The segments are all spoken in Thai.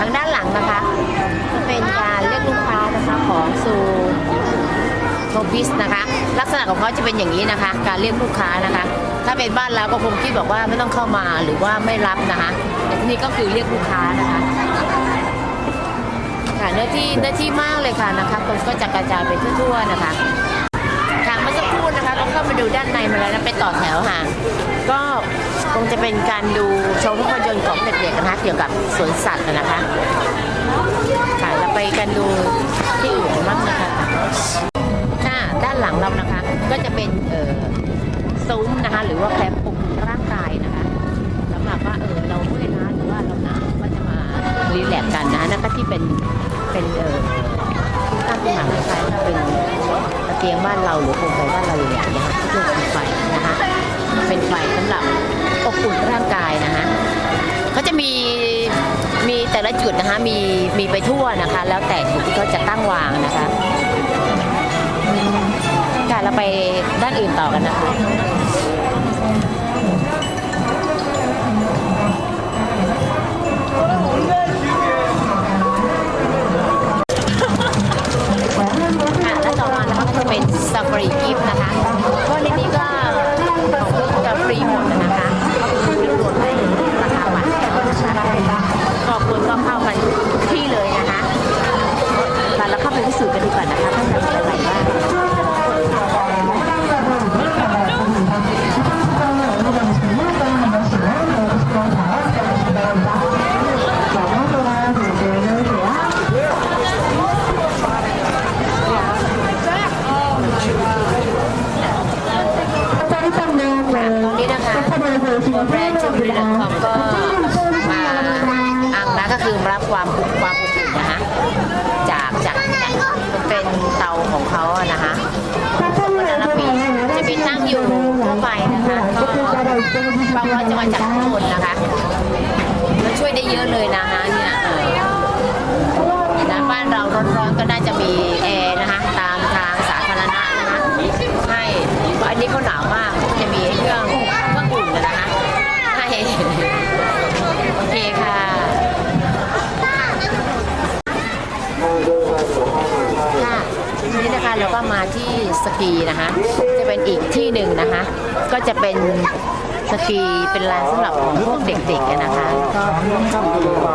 ทางด้านหลังนะคะ จะเป็นการเรียกลูกค้านะคะของซูโทบิสนะคะ ลักษณะของเขาจะเป็นอย่างนี้นะคะ การเรียกลูกค้านะคะ ถ้าเป็นบ้านเราก็คงคิดบอกว่าไม่ต้องเข้ามาหรือว่าไม่รับนะคะแต่ที่นี่ก็คือเรียกลูกค้านะคะค่ะเนื้อที่เนื้อที่มากเลยค่ะนะคะคนก็จะกระจายไปทั่วๆนะคะค่ะเมื่อสักครู่นะคะเราเข้ามาดูด้านในมาแล้วนะไปต่อแถวค่ะก็ คงจะเป็นการดูชมภาพยนตร์ของเด็กๆนะคะเกี่ยวกับสวนสัตว์นะคะค่ะเราไปกันดูที่อื่นบ้างนะคะค่ะด้านหลังเรานะคะ ก็จะเป็นเอ่อซุ้มนะคะ หรือว่าแคมป์ปลุกร่างกายนะคะสำหรับว่าเออเราเมื่อยล้าหรือว่าเราหนาวก็จะมารีแลกซ์กันนะนั่นก็ที่เป็นเป็นเอ่อที่ตั้งขึ้นมาคล้ายๆเป็นตะเกียงบ้านเราหรือโคมไฟบ้านเราอย่างเงี้ยนะคะที่เป็นไฟนะคะ เป็นไฟสำหรับ อบอุ่นร่างกายนะคะเขาจะมีมีแต่ละจุดนะคะมีมีไปทั่วนะคะ แล้วแต่จุดที่เขาจะตั้งวางนะคะค่ะเราไปด้านอื่นต่อกันนะคะค่ะและต่อมานะคะก็จะเป็นซาฟารีกิฟต์นะคะก็ในนี้ก็ แบรนด์ชมรีดอทคอมก็มาอังนะก็คือรับความความอบอุ่นนะคะจากจากเนี่ยมันเป็นเตาของเขาอะนะคะวันละปีจะมีนั่งอยู่ทั่วไปนะคะก็บางวันจะมาจากข้างบนนะคะแล้วช่วยได้เยอะเลยนะคะ มาที่สกีนะคะ จะเป็นอีกที่หนึ่งนะคะ ก็จะเป็นสกีเป็นลานสำหรับของพวกเด็กๆนะคะ ก็ชอบดูค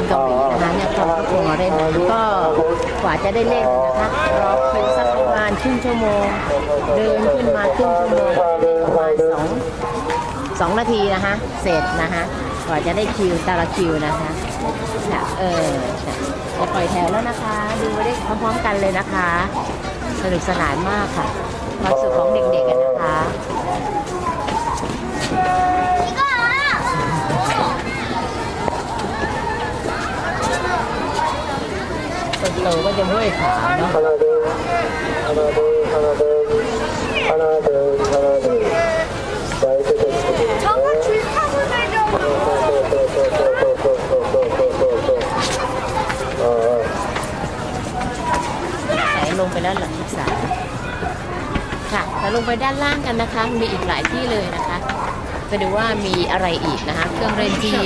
นเกาหลีนะคะเนี่ยครอบครัวมาเล่นก็กว่าจะได้เล่นนะคะรอคิวสักประมาณครึ่งชั่วโมง เดินขึ้นมาครึ่งชั่วโมงประมาณสองสองนาทีนะคะ เสร็จนะคะกว่าจะได้คิวแต่ละคิวนะคะค่ะเออ จะปล่อยแถวแล้วนะคะ ดูได้พร้อมๆกันเลยนะคะ สนุกสนานมากค่ะ ความสุขของเด็กๆอะนนะคะคนโตก็จะเมื่อยขาเนาะ ค่ะแต่ลงไปด้านล่างกันนะคะ มีอีกหลายที่เลยนะคะไปดูว่ามีอะไรอีกนะคะ เครื่องเล่นที่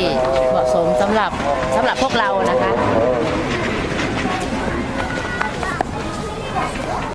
เหมาะสมสำหรับสำหรับพวกเรานะคะ